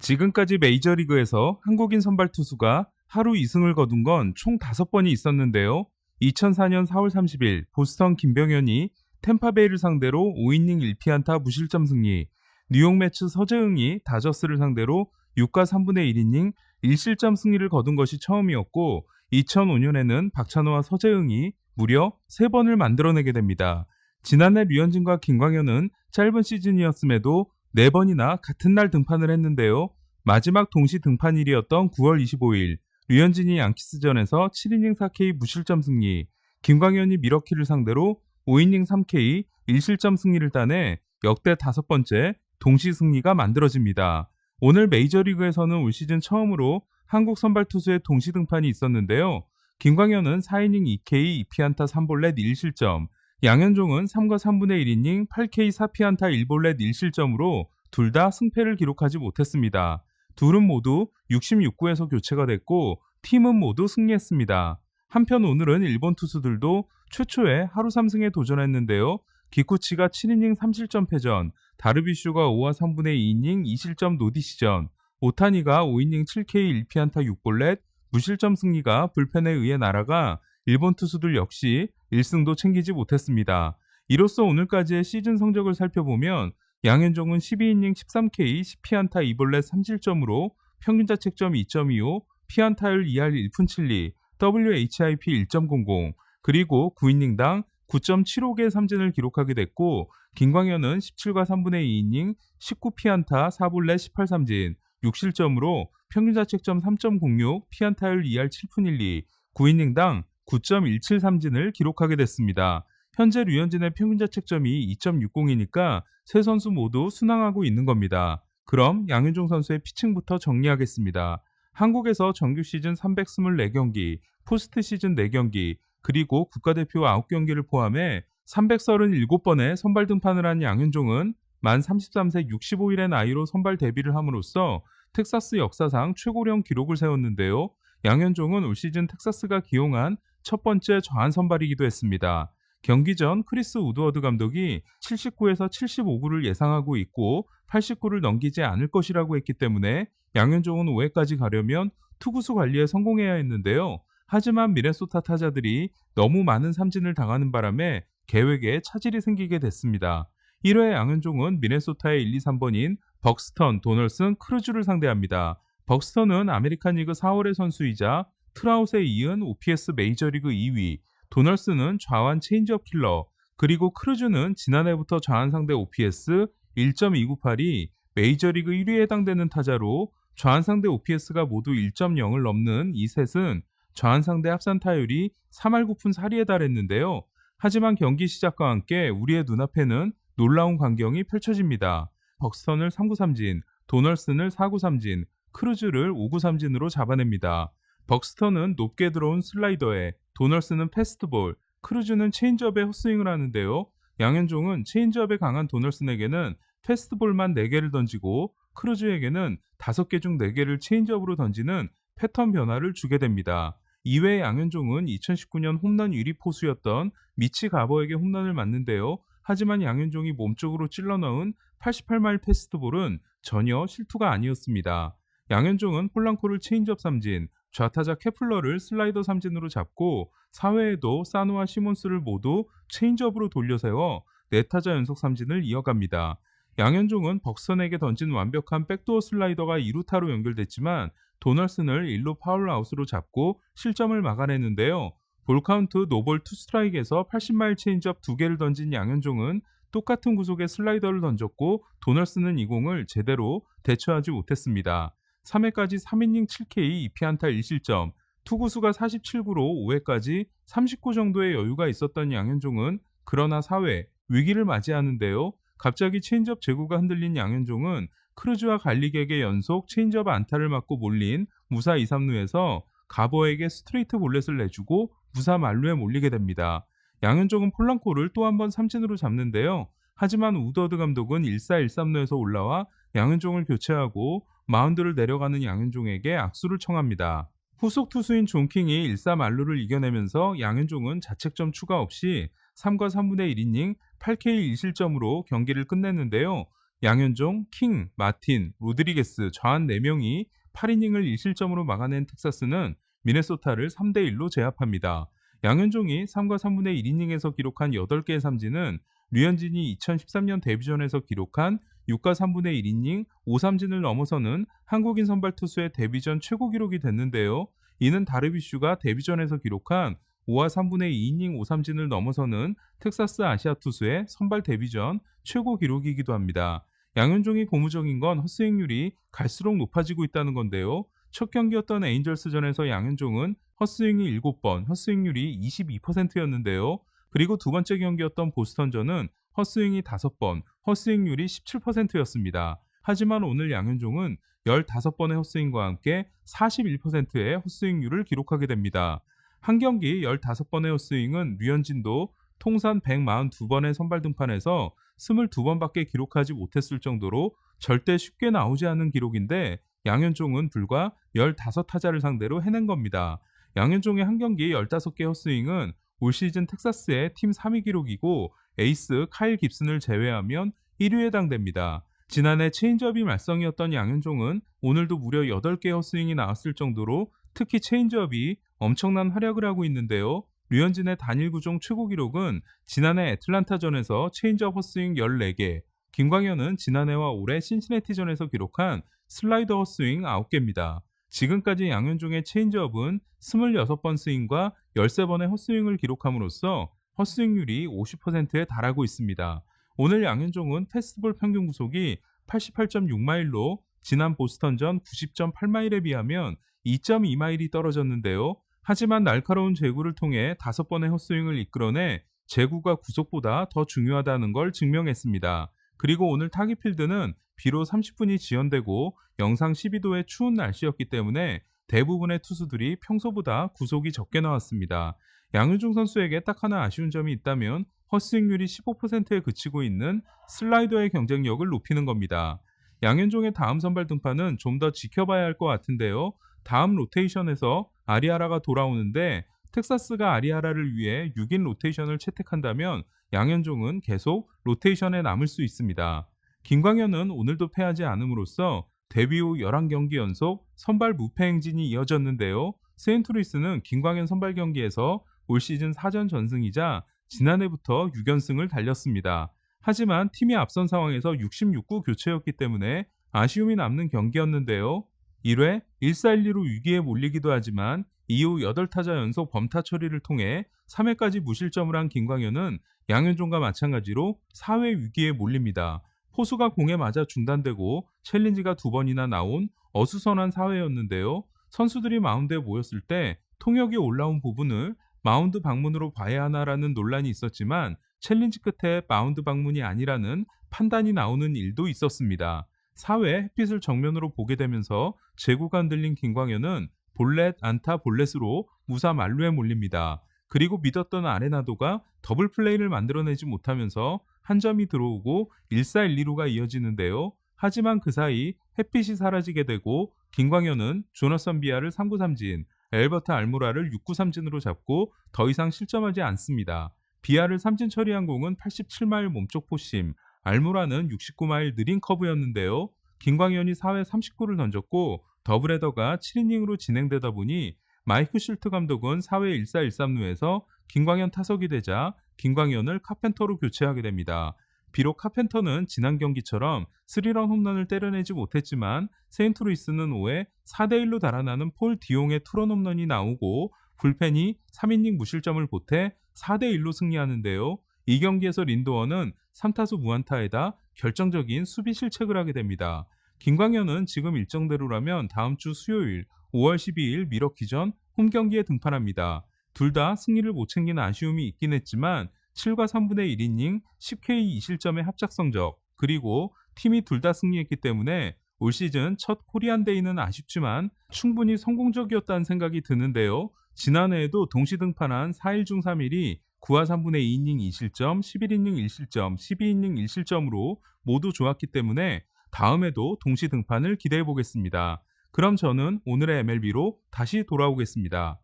지금까지 메이저리그에서 한국인 선발 투수가 하루 2승을 거둔 건 총 5번이 있었는데요. 2004년 4월 30일 보스턴 김병현이 템파베이를 상대로 5이닝 1피안타 무실점 승리, 뉴욕 매츠 서재흥이 다저스를 상대로 6과 3분의 1이닝 1실점 승리를 거둔 것이 처음이었고 2005년에는 박찬호와 서재흥이 무려 3번을 만들어내게 됩니다. 지난해 류현진과 김광현은 짧은 시즌이었음에도 4번이나 같은 날 등판을 했는데요. 마지막 동시 등판일이었던 9월 25일 류현진이 양키스전에서 7이닝 4K 무실점 승리, 김광현이 미러키를 상대로 5이닝 3K 1실점 승리를 따내 역대 다섯 번째 동시 승리가 만들어집니다. 오늘 메이저리그에서는 올 시즌 처음으로 한국 선발 투수의 동시 등판이 있었는데요. 김광현은 4이닝 2K 2피안타 3볼넷 1실점, 양현종은 3과 3분의 1이닝 8K 4피안타 1볼넷 1실점으로 둘 다 승패를 기록하지 못했습니다. 둘은 모두 66구에서 교체가 됐고 팀은 모두 승리했습니다. 한편 오늘은 일본 투수들도 최초의 하루 3승에 도전했는데요. 기쿠치가 7이닝 3실점 패전, 다르비슈가 5와 3분의 2이닝 2실점 노디시전, 오타니가 5이닝 7K 1피안타 6볼넷 무실점 승리가 불펜에 의해 날아가 일본 투수들 역시 1승도 챙기지 못했습니다. 이로써 오늘까지의 시즌 성적을 살펴보면 양현종은 12이닝 13K 10피안타 2볼넷 3실점으로 평균 자책점 2.25, 피안타율 2할 1푼 7리, WHIP 1.00, 그리고 9이닝당 9.75개의 삼진을 기록하게 됐고 김광현은 17과 3분의 2이닝 19피안타 4볼넷 18삼진 6실점으로 평균 자책점 3.06, 피안타율 2할 7푼 1리, 9이닝당 9.17삼진을 기록하게 됐습니다. 현재 류현진의 평균 자책점이 2.60이니까 세 선수 모두 순항하고 있는 겁니다. 그럼 양현종 선수의 피칭부터 정리하겠습니다. 한국에서 정규 시즌 324경기, 포스트 시즌 4경기, 그리고 국가대표 9경기를 포함해 337번의 선발 등판을 한 양현종은 만 33세 65일의 나이로 선발 데뷔를 함으로써 텍사스 역사상 최고령 기록을 세웠는데요. 양현종은 올 시즌 텍사스가 기용한 첫 번째 좌한 선발이기도 했습니다. 경기 전 크리스 우드워드 감독이 79에서 75구를 예상하고 있고 89를 넘기지 않을 것이라고 했기 때문에 양현종은 5회까지 가려면 투구수 관리에 성공해야 했는데요. 하지만 미네소타 타자들이 너무 많은 삼진을 당하는 바람에 계획에 차질이 생기게 됐습니다. 1회 양현종은 미네소타의 1, 2, 3번인 벅스턴, 도널슨, 크루즈를 상대합니다. 벅스턴은 아메리칸 리그 4월의 선수이자 트라웃에 이은 OPS 메이저리그 2위, 도널슨은 좌완 체인지업 킬러, 그리고 크루즈는 지난해부터 좌완 상대 OPS 1.298이 메이저리그 1위에 해당되는 타자로 좌완 상대 OPS가 모두 1.0을 넘는 이 셋은 좌완 상대 합산 타율이 3할 9푼 4리에 달했는데요. 하지만 경기 시작과 함께 우리의 눈앞에는 놀라운 광경이 펼쳐집니다. 벅스턴을 3구 삼진, 도널슨을 4구 삼진, 크루즈를 5구 삼진으로 잡아냅니다. 벅스턴은 높게 들어온 슬라이더에 도널슨은 패스트볼, 크루즈는 체인지업에 헛스윙을 하는데요. 양현종은 체인지업에 강한 도널슨에게는 패스트볼만 4개를 던지고 크루즈에게는 5개 중 4개를 체인지업으로 던지는 패턴 변화를 주게 됩니다. 이외에 양현종은 2019년 홈런 1위 포수였던 미치 가버에게 홈런을 맞는데요. 하지만 양현종이 몸쪽으로 찔러 넣은 88마일 패스트볼은 전혀 실투가 아니었습니다. 양현종은 폴랑코를 체인지업 삼진, 좌타자 케플러를 슬라이더 삼진으로 잡고 4회에도 사노와 시몬스를 모두 체인지업으로 돌려세워 4타자 연속 삼진을 이어갑니다. 양현종은 벅선에게 던진 완벽한 백도어 슬라이더가 2루타로 연결됐지만 도널슨을 1루 파울아웃으로 잡고 실점을 막아냈는데요. 볼카운트 노볼 투 스트라이크에서 80마일 체인지업 2개를 던진 양현종은 똑같은 구속의 슬라이더를 던졌고 도널슨은 이 공을 제대로 대처하지 못했습니다. 3회까지 3이닝 7K 2피안타 1실점, 투구수가 47구로 5회까지 39 정도의 여유가 있었던 양현종은 그러나 4회 위기를 맞이하는데요. 갑자기 체인지업 제구가 흔들린 양현종은 크루즈와 갈릭에게 연속 체인지업 안타를 맞고 몰린 무사 2, 3루에서 가버에게 스트레이트 볼넷을 내주고 무사 만루에 몰리게 됩니다. 양현종은 폴랑코를 또 한 번 삼진으로 잡는데요. 하지만 우더드 감독은 1사 1삼루에서 올라와 양현종을 교체하고 마운드를 내려가는 양현종에게 악수를 청합니다. 후속 투수인 존킹이 1사 만루를 이겨내면서 양현종은 자책점 추가 없이 3과 3분의 1이닝 8K 1실점으로 경기를 끝냈는데요. 양현종, 킹, 마틴, 로드리게스 저한 4명이 8이닝을 1실점으로 막아낸 텍사스는 미네소타를 3대1로 제압합니다. 양현종이 3과 3분의 1이닝에서 기록한 8개의 삼진은 류현진이 2013년 데뷔전에서 기록한 6과 3분의 1이닝 5삼진을 넘어서는 한국인 선발 투수의 데뷔전 최고 기록이 됐는데요. 이는 다르비슈가 데뷔전에서 기록한 5와 3분의 2이닝 5삼진을 넘어서는 텍사스 아시아 투수의 선발 데뷔전 최고 기록이기도 합니다. 양현종이 고무적인 건 헛스윙률이 갈수록 높아지고 있다는 건데요. 첫 경기였던 에인절스전에서 양현종은 헛스윙이 7번, 헛스윙률이 22%였는데요. 그리고 두 번째 경기였던 보스턴전은 헛스윙이 5번, 헛스윙률이 17%였습니다. 하지만 오늘 양현종은 15번의 헛스윙과 함께 41%의 헛스윙률을 기록하게 됩니다. 한 경기 15번의 헛스윙은 류현진도 통산 142번의 선발 등판에서 22번밖에 기록하지 못했을 정도로 절대 쉽게 나오지 않은 기록인데 양현종은 불과 15타자를 상대로 해낸 겁니다. 양현종의 한 경기 15개 헛스윙은 올 시즌 텍사스의 팀 3위 기록이고 에이스 카일 깁슨을 제외하면 1위에 해당됩니다. 지난해 체인지업이 말썽이었던 양현종은 오늘도 무려 8개 헛스윙이 나왔을 정도로 특히 체인지업이 엄청난 활약을 하고 있는데요. 류현진의 단일 구종 최고 기록은 지난해 애틀란타전에서 체인지업 헛스윙 14개, 김광현은 지난해와 올해 신시내티전에서 기록한 슬라이더 헛스윙 9개입니다. 지금까지 양현종의 체인지업은 26번 스윙과 13번의 헛스윙을 기록함으로써 헛스윙률이 50%에 달하고 있습니다. 오늘 양현종은 패스트볼 평균 구속이 88.6마일로 지난 보스턴전 90.8마일에 비하면 2.2마일이 떨어졌는데요. 하지만 날카로운 제구를 통해 5번의 헛스윙을 이끌어내 제구가 구속보다 더 중요하다는 걸 증명했습니다. 그리고 오늘 타기필드는 비로 30분이 지연되고 영상 12도의 추운 날씨였기 때문에 대부분의 투수들이 평소보다 구속이 적게 나왔습니다. 양효중 선수에게 딱 하나 아쉬운 점이 있다면 헛스윙률이 15%에 그치고 있는 슬라이더의 경쟁력을 높이는 겁니다. 양현종의 다음 선발 등판은 좀 더 지켜봐야 할 것 같은데요. 다음 로테이션에서 아리아라가 돌아오는데 텍사스가 아리아라를 위해 6인 로테이션을 채택한다면 양현종은 계속 로테이션에 남을 수 있습니다. 김광현은 오늘도 패하지 않음으로써 데뷔 후 11경기 연속 선발 무패 행진이 이어졌는데요. 세인트루이스는 김광현 선발 경기에서 올 시즌 4전 전승이자 지난해부터 6연승을 달렸습니다. 하지만 팀이 앞선 상황에서 66구 교체였기 때문에 아쉬움이 남는 경기였는데요. 1회 1-4-1-2로 위기에 몰리기도 하지만 이후 8타자 연속 범타 처리를 통해 3회까지 무실점을 한 김광현은 양현종과 마찬가지로 4회 위기에 몰립니다. 포수가 공에 맞아 중단되고 챌린지가 두 번이나 나온 어수선한 4회였는데요. 선수들이 마운드에 모였을 때 통역이 올라온 부분을 마운드 방문으로 봐야 하나라는 논란이 있었지만 챌린지 끝에 마운드 방문이 아니라는 판단이 나오는 일도 있었습니다. 4회 햇빛을 정면으로 보게 되면서 제구가 흔들린 김광현은 볼넷, 안타, 볼넷으로 무사 만루에 몰립니다. 그리고 믿었던 아레나도가 더블 플레이를 만들어내지 못하면서 한 점이 들어오고 1-4-1-2루가 이어지는데요. 하지만 그 사이 햇빛이 사라지게 되고 김광현은 조너선 비아를 3구 3진, 엘버트 알무라를 6구 3진으로 잡고 더 이상 실점하지 않습니다. 비아를 3진 처리한 공은 87마일 몸쪽 포심, 알무라는 69마일 느린 커브였는데요. 김광현이 4회 39를 던졌고 더블헤더가 7이닝으로 진행되다 보니 마이크 슐트 감독은 4회 1-4-1-3루에서 김광현 타석이 되자 김광현을 카펜터로 교체하게 됩니다. 비록 카펜터는 지난 경기처럼 스리런 홈런을 때려내지 못했지만 세인트루이스는 5회 4대1로 달아나는 폴 디용의 투런 홈런이 나오고 불펜이 3이닝 무실점을 보태 4대1로 승리하는데요. 이 경기에서 린도어는 3타수 무안타에다 결정적인 수비 실책을 하게 됩니다. 김광현은 지금 일정대로라면 다음 주 수요일 5월 12일 미러키 전 홈 경기에 등판합니다. 둘 다 승리를 못 챙긴 아쉬움이 있긴 했지만 7과 3분의 1이닝 10K 2실점의 합작 성적 그리고 팀이 둘 다 승리했기 때문에 올 시즌 첫 코리안 데이는 아쉽지만 충분히 성공적이었다는 생각이 드는데요. 지난해에도 동시 등판한 4일 중 3일이 9와 3분의 2이닝 2실점, 11이닝 1실점, 12이닝 1실점으로 모두 좋았기 때문에 다음에도 동시 등판을 기대해 보겠습니다. 그럼 저는 오늘의 MLB로 다시 돌아오겠습니다.